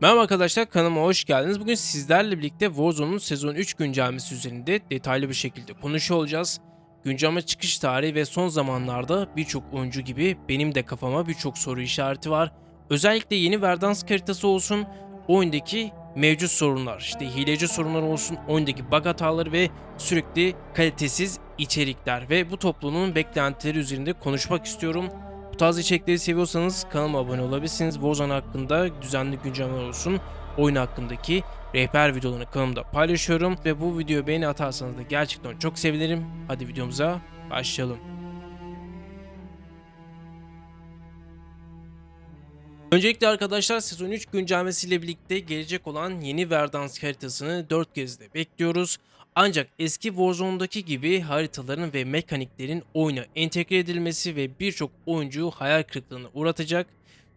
Merhaba arkadaşlar kanalıma hoş geldiniz. Bugün sizlerle birlikte Warzone'un sezon 3 güncellemesi üzerinde detaylı bir şekilde konuşuyor olacağız. Güncelleme çıkış tarihi ve son zamanlarda birçok oyuncu gibi benim de kafama birçok soru işareti var. Özellikle yeni Verdansk haritası olsun, oyundaki mevcut sorunlar, işte hileci sorunlar olsun, oyundaki bug hataları ve sürekli kalitesiz içerikler ve bu toplumun beklentileri üzerinde konuşmak istiyorum. Bu tarz içerikleri seviyorsanız kanalıma abone olabilirsiniz. Warzone hakkında düzenli güncellemeler olsun. Oyun hakkındaki rehber videolarını kanalımda paylaşıyorum. Ve bu videoyu beğeni atarsanız da gerçekten çok sevinirim. Hadi videomuza başlayalım. Öncelikle arkadaşlar sezon 3 güncellemesiyle birlikte gelecek olan yeni Verdansk haritasını 4 kez de bekliyoruz. Ancak eski Warzone'daki gibi haritaların ve mekaniklerin oyuna entegre edilmesi ve birçok oyuncuyu hayal kırıklığına uğratacak.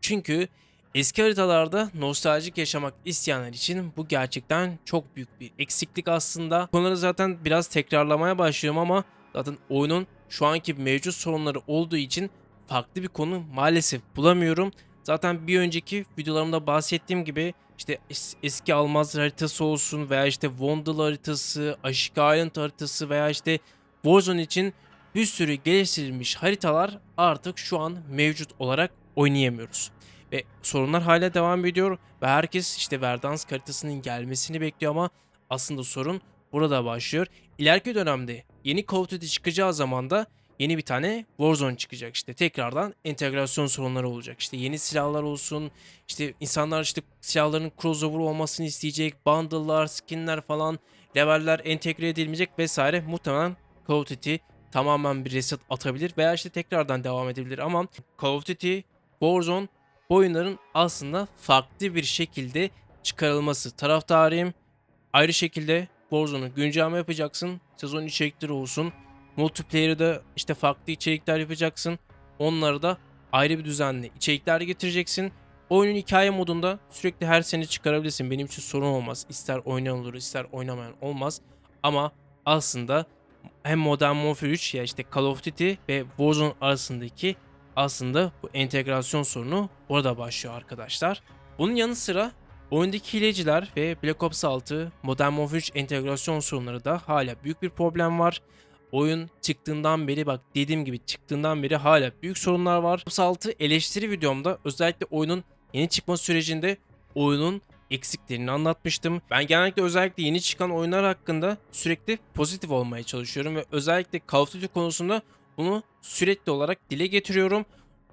Çünkü eski haritalarda nostaljik yaşamak isteyenler için bu gerçekten çok büyük bir eksiklik aslında. Konuları zaten biraz tekrarlamaya başlıyorum ama zaten oyunun şu anki mevcut sorunları olduğu için farklı bir konu maalesef bulamıyorum. Zaten bir önceki videolarımda bahsettiğim gibi işte es- eski Almaz haritası olsun veya işte Wondal haritası, Aşık Island haritası veya işte Warzone için bir sürü geliştirilmiş haritalar artık şu an mevcut olarak oynayamıyoruz. Ve sorunlar hala devam ediyor ve herkes işte Verdansk haritasının gelmesini bekliyor ama aslında sorun burada başlıyor. İleriki dönemde yeni Call of Duty çıkacağı zaman da yeni bir tane Warzone çıkacak işte tekrardan entegrasyon sorunları olacak işte yeni silahlar olsun işte insanlar işte silahların crossover olmasını isteyecek bundle'lar skinler falan leveller entegre edilmeyecek vesaire muhtemelen Call of Duty tamamen bir reset atabilir veya işte tekrardan devam edebilir ama Call of Duty Warzone bu oyunların aslında farklı bir şekilde çıkarılması taraftarıyım. Ayrı şekilde Warzone'u güncelleme yapacaksın. Sezon içerikleri olsun. Multiplayer'da işte farklı içerikler yapacaksın. Onları da ayrı bir düzenli içerikler getireceksin. Oyunun hikaye modunda sürekli her sene çıkarabilirsin. Benim için sorun olmaz. İster oynayan olur ister oynamayan olmaz. Ama aslında hem Modern Warfare 3 ya işte Call of Duty ve Warzone arasındaki aslında bu entegrasyon sorunu orada başlıyor arkadaşlar. Bunun yanı sıra oyundaki hileciler ve Black Ops 6 Modern Warfare 3 entegrasyon sorunları da hala büyük bir problem var. Oyun çıktığından beri bak dediğim gibi çıktığından beri hala büyük sorunlar var. Black Ops 6 eleştiri videomda özellikle oyunun yeni çıkma sürecinde oyunun eksiklerini anlatmıştım. Ben genellikle özellikle yeni çıkan oyunlar hakkında sürekli pozitif olmaya çalışıyorum ve özellikle Call of Duty konusunda bunu sürekli olarak dile getiriyorum.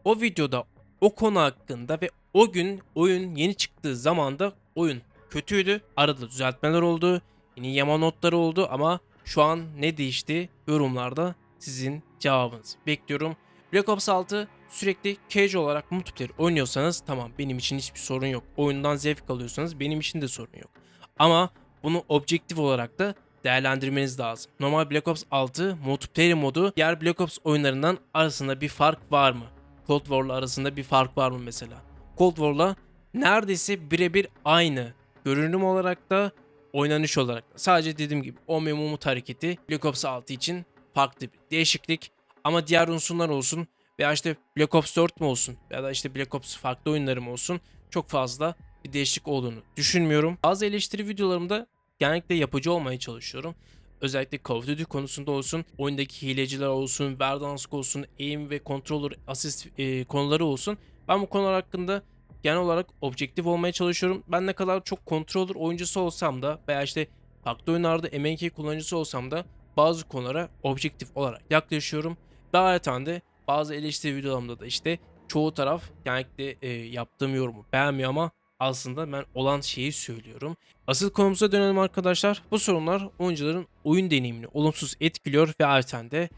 O videoda o konu hakkında ve o gün oyun yeni çıktığı zamanda oyun kötüydü. Arada düzeltmeler oldu. Yeni yama notları oldu ama şu an ne değişti yorumlarda sizin cevabınızı bekliyorum. Black Ops 6 sürekli casual olarak multiplayer oynuyorsanız tamam benim için hiçbir sorun yok. Oyundan zevk alıyorsanız benim için de sorun yok. Ama bunu objektif olarak da değerlendirmeniz lazım. Normal Black Ops 6 multiplayer modu diğer Black Ops oyunlarından arasında bir fark var mı? Cold War'la arasında bir fark var mı mesela? Cold War'la neredeyse birebir aynı. Görünüm olarak da oynanış olarak. Sadece dediğim gibi o memumut hareketi Black Ops 6 için farklı bir değişiklik. Ama diğer unsurlar olsun veya işte Black Ops 4 mu olsun ya da işte Black Ops farklı oyunları mı olsun çok fazla bir değişik olduğunu düşünmüyorum. Bazı eleştiri videolarımda genellikle yapıcı olmaya çalışıyorum. Özellikle Call of Duty konusunda olsun, oyundaki hileciler olsun, Verdansk olsun, aim ve controller assist e, konuları olsun. Ben bu konular hakkında genel olarak objektif olmaya çalışıyorum. Ben ne kadar çok controller oyuncusu olsam da veya işte farklı oyunlarda MK kullanıcısı olsam da bazı konulara objektif olarak yaklaşıyorum. Daha de bazı eleştiri videolarımda da işte çoğu taraf genellikle e, yaptığım yorumu beğenmiyor ama aslında ben olan şeyi söylüyorum. Asıl konumuza dönelim arkadaşlar. Bu sorunlar oyuncuların oyun deneyimini olumsuz etkiliyor ve arten de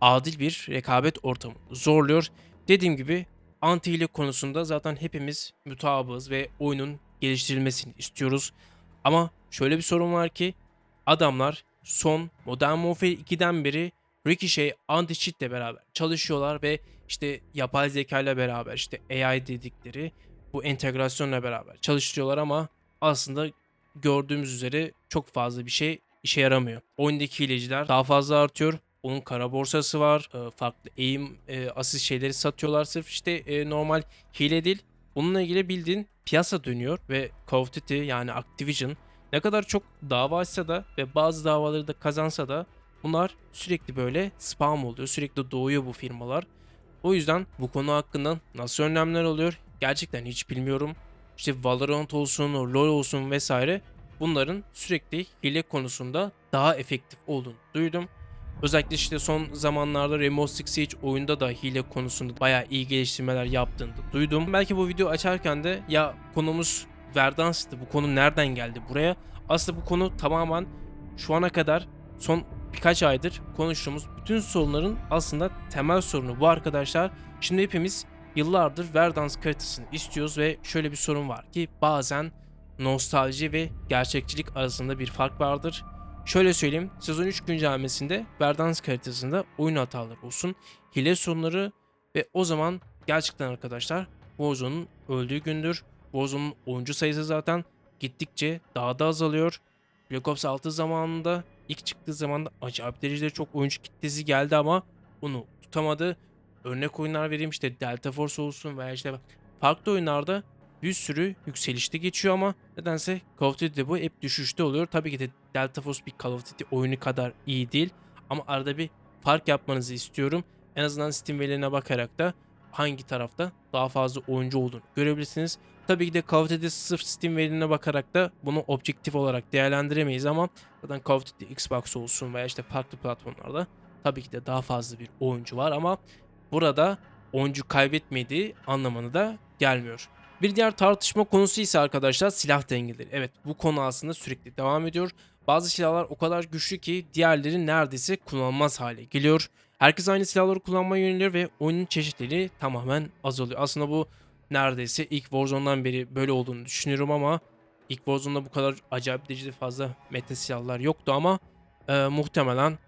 adil bir rekabet ortamı zorluyor. Dediğim gibi anti hile konusunda zaten hepimiz mutabığız ve oyunun geliştirilmesini istiyoruz. Ama şöyle bir sorun var ki adamlar son Modern Warfare 2'den beri Ricochet anti-cheat ile beraber çalışıyorlar ve işte yapay zeka ile beraber işte AI dedikleri bu entegrasyonla beraber çalıştırıyorlar ama aslında gördüğümüz üzere çok fazla bir şey işe yaramıyor. Oyundaki hileciler daha fazla artıyor. Onun kara borsası var. e, Farklı aim, e, asist şeyleri satıyorlar. Sırf işte e, normal hile değil. Bununla ilgili bildiğin piyasa dönüyor ve Call of Duty yani Activision ne kadar çok dava açsa da ve bazı davaları da kazansa da bunlar sürekli böyle spam oluyor. Sürekli doğuyor bu firmalar. O yüzden bu konu hakkında nasıl önlemler oluyor gerçekten hiç bilmiyorum. İşte Valorant olsun, LoL olsun vesaire bunların sürekli hile konusunda daha efektif olduğunu duydum. Özellikle işte son zamanlarda Rainbow Six Siege oyunda da hile konusunda bayağı iyi geliştirmeler yaptığını duydum. Belki bu video açarken de ya konumuz Verdansk'tı bu konu nereden geldi buraya? Aslında bu konu tamamen şu ana kadar son birkaç aydır konuştuğumuz bütün sorunların aslında temel sorunu bu arkadaşlar. Şimdi hepimiz yıllardır Verdansk haritasını istiyoruz ve şöyle bir sorun var ki bazen nostalji ve gerçekçilik arasında bir fark vardır. Şöyle söyleyeyim, sezon 3 güncellemesinde Verdansk haritasında oyun hataları olsun, hile sorunları ve o zaman gerçekten arkadaşlar Warzone'un öldüğü gündür. Warzone'un oyuncu sayısı zaten gittikçe daha da azalıyor. Black Ops 6 zamanında ilk çıktığı zaman da acayip derecede çok oyuncu kitlesi geldi ama bunu tutamadı. Örnek oyunlar vereyim işte Delta Force olsun veya işte farklı oyunlarda bir sürü yükselişte geçiyor ama nedense Call of Duty'de bu hep düşüşte oluyor. Tabii ki de Delta Force bir Call of Duty oyunu kadar iyi değil ama arada bir fark yapmanızı istiyorum. En azından Steam verilerine bakarak da hangi tarafta daha fazla oyuncu olduğunu görebilirsiniz. Tabii ki de Call of Duty sırf Steam verilerine bakarak da bunu objektif olarak değerlendiremeyiz ama zaten Call of Duty Xbox olsun veya işte farklı platformlarda tabii ki de daha fazla bir oyuncu var ama burada oyuncu kaybetmediği anlamına da gelmiyor. Bir diğer tartışma konusu ise arkadaşlar silah dengeleri. Evet bu konu aslında sürekli devam ediyor. Bazı silahlar o kadar güçlü ki diğerleri neredeyse kullanılmaz hale geliyor. Herkes aynı silahları kullanmaya yöneliyor ve oyunun çeşitleri tamamen azalıyor. Aslında bu neredeyse ilk Warzone'dan beri böyle olduğunu düşünüyorum ama ilk Warzone'da bu kadar acayip derecede fazla meta silahlar yoktu ama e, muhtemelen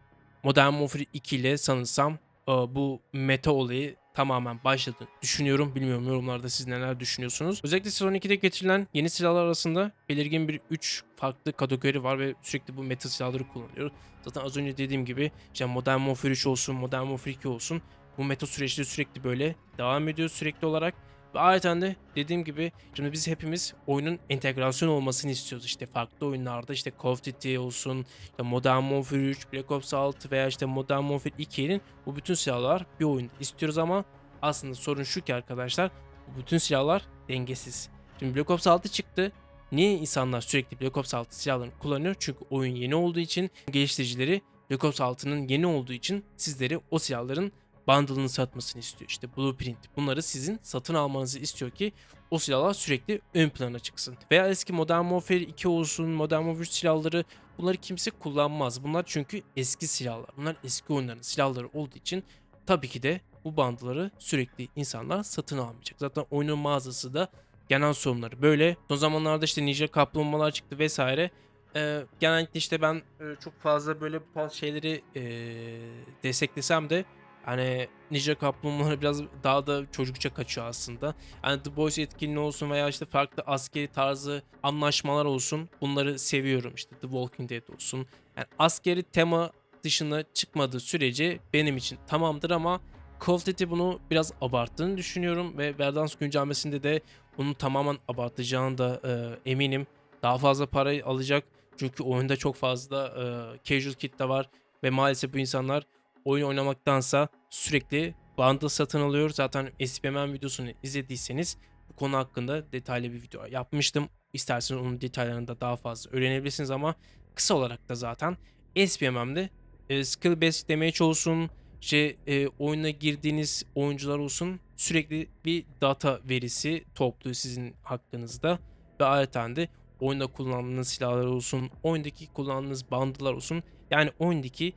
Modern Warfare 2 ile sanırsam e, bu meta olayı tamamen başladığını düşünüyorum. Bilmiyorum yorumlarda siz neler düşünüyorsunuz. Özellikle sezon 2'de getirilen yeni silahlar arasında belirgin bir 3 farklı kategori var ve sürekli bu meta silahları kullanılıyor. Zaten az önce dediğim gibi işte Modern Warfare 3 olsun, Modern Warfare 2 olsun bu meta süreçte sürekli böyle devam ediyor sürekli olarak. Ve ayrıca de dediğim gibi şimdi biz hepimiz oyunun entegrasyon olmasını istiyoruz. İşte farklı oyunlarda işte Call of Duty olsun, işte Modern Warfare 3, Black Ops 6 veya işte Modern Warfare 2'nin bu bütün silahlar bir oyunda istiyoruz ama aslında sorun şu ki arkadaşlar bu bütün silahlar dengesiz. Şimdi Black Ops 6 çıktı. Niye insanlar sürekli Black Ops 6 silahlarını kullanıyor? Çünkü oyun yeni olduğu için geliştiricileri Black Ops 6'nın yeni olduğu için sizleri o silahların bundle'ını satmasını istiyor. İşte Blueprint bunları sizin satın almanızı istiyor ki o silahlar sürekli ön plana çıksın. Veya eski Modern Warfare 2 olsun, Modern Warfare 3 silahları bunları kimse kullanmaz. Bunlar çünkü eski silahlar. Bunlar eski oyunların silahları olduğu için tabii ki de bu bandları sürekli insanlar satın almayacak. Zaten oyunun mağazası da genel sorunları böyle. Son zamanlarda işte Ninja kaplumbağalar çıktı vesaire. Ee, genellikle işte ben e, çok fazla böyle bu tarz şeyleri e, desteklesem de hani Ninja kaplumbağaları biraz daha da çocukça kaçıyor aslında. Yani The Boys etkinliği olsun veya işte farklı askeri tarzı anlaşmalar olsun bunları seviyorum. İşte The Walking Dead olsun. Yani askeri tema dışına çıkmadığı sürece benim için tamamdır ama Call of Duty bunu biraz abarttığını düşünüyorum ve Verdansk güncellemesinde de bunu tamamen abartacağını da e, eminim. Daha fazla parayı alacak çünkü oyunda çok fazla e, casual kit de var ve maalesef bu insanlar oyun oynamaktansa sürekli bundle satın alıyor. Zaten SPMM videosunu izlediyseniz bu konu hakkında detaylı bir video yapmıştım. İsterseniz onun detaylarını da daha fazla öğrenebilirsiniz ama kısa olarak da zaten SPMM'de e, skill based damage olsun, işte e, oyuna girdiğiniz oyuncular olsun sürekli bir data verisi topluyor sizin hakkınızda ve ayrıca de oyunda kullandığınız silahlar olsun, oyundaki kullandığınız bandılar olsun yani oyundaki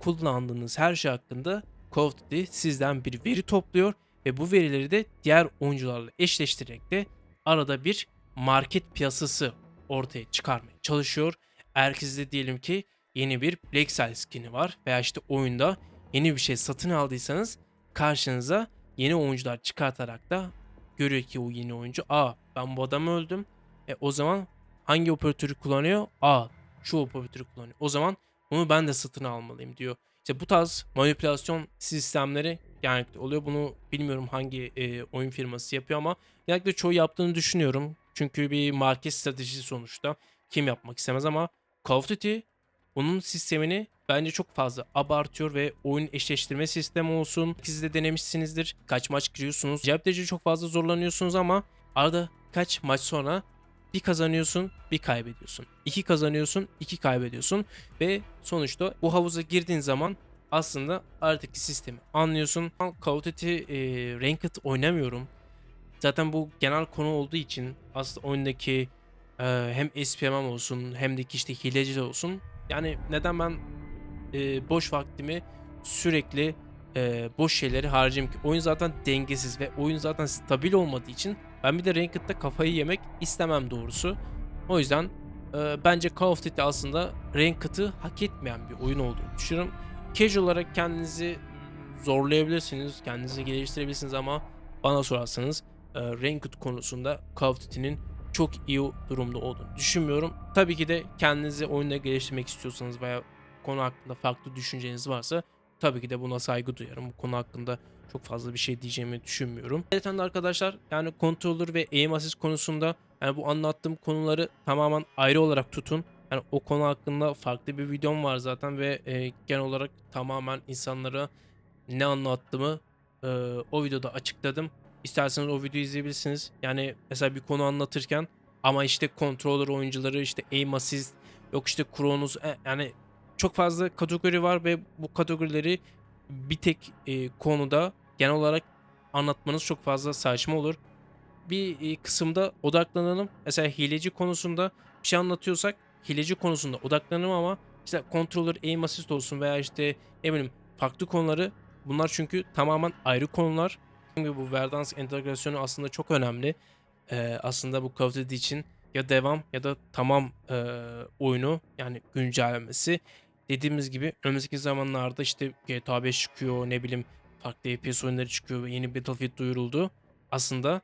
kullandığınız her şey hakkında Call of Duty sizden bir veri topluyor ve bu verileri de diğer oyuncularla eşleştirerek de arada bir market piyasası ortaya çıkarmaya çalışıyor. Eğer sizde diyelim ki yeni bir Black Cell skin'i var veya işte oyunda yeni bir şey satın aldıysanız karşınıza yeni oyuncular çıkartarak da görüyor ki o yeni oyuncu aa ben bu adamı öldüm. E o zaman hangi operatörü kullanıyor? Aa şu operatörü kullanıyor. O zaman bunu ben de satın almalıyım diyor. İşte bu tarz manipülasyon sistemleri genellikle oluyor. Bunu bilmiyorum hangi e, oyun firması yapıyor ama genellikle çoğu yaptığını düşünüyorum. Çünkü bir market stratejisi sonuçta. Kim yapmak istemez ama Call of Duty onun sistemini bence çok fazla abartıyor ve oyun eşleştirme sistemi olsun. Siz de denemişsinizdir. Kaç maç giriyorsunuz. Cepteci çok fazla zorlanıyorsunuz ama arada kaç maç sonra bir kazanıyorsun, bir kaybediyorsun. İki kazanıyorsun, iki kaybediyorsun ve sonuçta bu havuza girdiğin zaman aslında artık sistemi anlıyorsun. Duty e, Ranked oynamıyorum. Zaten bu genel konu olduğu için aslında oyundaki e, hem SPMM olsun hem de işte hileci de olsun. Yani neden ben e, boş vaktimi sürekli e, boş şeyleri harcayayım ki? Oyun zaten dengesiz ve oyun zaten stabil olmadığı için ben bir de Ranked'da kafayı yemek istemem doğrusu. O yüzden e, bence Call of Duty aslında Ranked'ı hak etmeyen bir oyun olduğunu düşünüyorum. Casual olarak kendinizi zorlayabilirsiniz, kendinizi geliştirebilirsiniz ama bana sorarsanız e, Ranked konusunda Call of Duty'nin çok iyi durumda olduğunu düşünmüyorum. Tabii ki de kendinizi oyunda geliştirmek istiyorsanız veya konu hakkında farklı düşünceniz varsa tabii ki de buna saygı duyarım. Bu konu hakkında çok fazla bir şey diyeceğimi düşünmüyorum. De arkadaşlar yani controller ve aim assist konusunda yani bu anlattığım konuları tamamen ayrı olarak tutun. Yani o konu hakkında farklı bir videom var zaten ve e, genel olarak tamamen insanlara ne anlattığımı e, o videoda açıkladım. İsterseniz o videoyu izleyebilirsiniz. Yani mesela bir konu anlatırken ama işte controller oyuncuları işte aim assist yok işte Kronos e, yani çok fazla kategori var ve bu kategorileri bir tek e, konuda genel olarak anlatmanız çok fazla saçma olur. Bir e, kısımda odaklanalım. Mesela hileci konusunda bir şey anlatıyorsak hileci konusunda odaklanalım ama işte controller aim assist olsun veya işte bileyim farklı konuları bunlar çünkü tamamen ayrı konular. Çünkü bu Verdance entegrasyonu aslında çok önemli. Ee, aslında bu Call of Duty için ya devam ya da tamam e, oyunu yani güncellemesi. Dediğimiz gibi önümüzdeki zamanlarda işte GTA 5 çıkıyor ne bileyim farklı FPS oyunları çıkıyor ve yeni Battlefield duyuruldu. Aslında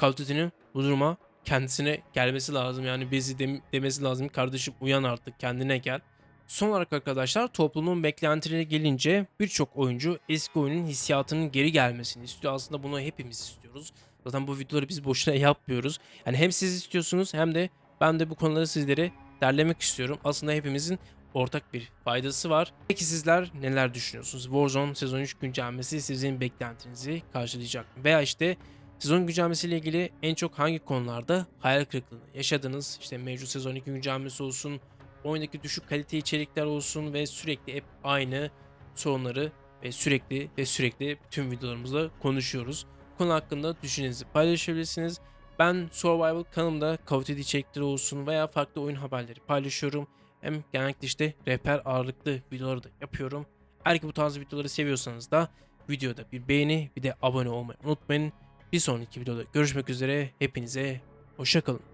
Call of Duty'nin bu duruma kendisine gelmesi lazım. Yani bizi dem- demesi lazım. Kardeşim uyan artık kendine gel. Son olarak arkadaşlar toplumun beklentilerine gelince birçok oyuncu eski oyunun hissiyatının geri gelmesini istiyor. Aslında bunu hepimiz istiyoruz. Zaten bu videoları biz boşuna yapmıyoruz. Yani hem siz istiyorsunuz hem de ben de bu konuları sizlere derlemek istiyorum. Aslında hepimizin ortak bir faydası var. Peki sizler neler düşünüyorsunuz? Warzone sezon 3 güncellemesi sizin beklentinizi karşılayacak mı? Veya işte sezon güncellemesiyle ilgili en çok hangi konularda hayal kırıklığını yaşadınız? İşte mevcut sezon 2 güncellemesi olsun, oyundaki düşük kalite içerikler olsun ve sürekli hep aynı sorunları ve sürekli ve sürekli tüm videolarımızda konuşuyoruz. Konu hakkında düşüncenizi paylaşabilirsiniz. Ben Survival kanalımda Call of içerikleri olsun veya farklı oyun haberleri paylaşıyorum. Hem genellikle işte rehber ağırlıklı videoları da yapıyorum. Eğer ki bu tarz videoları seviyorsanız da videoda bir beğeni bir de abone olmayı unutmayın. Bir sonraki videoda görüşmek üzere. Hepinize hoşçakalın.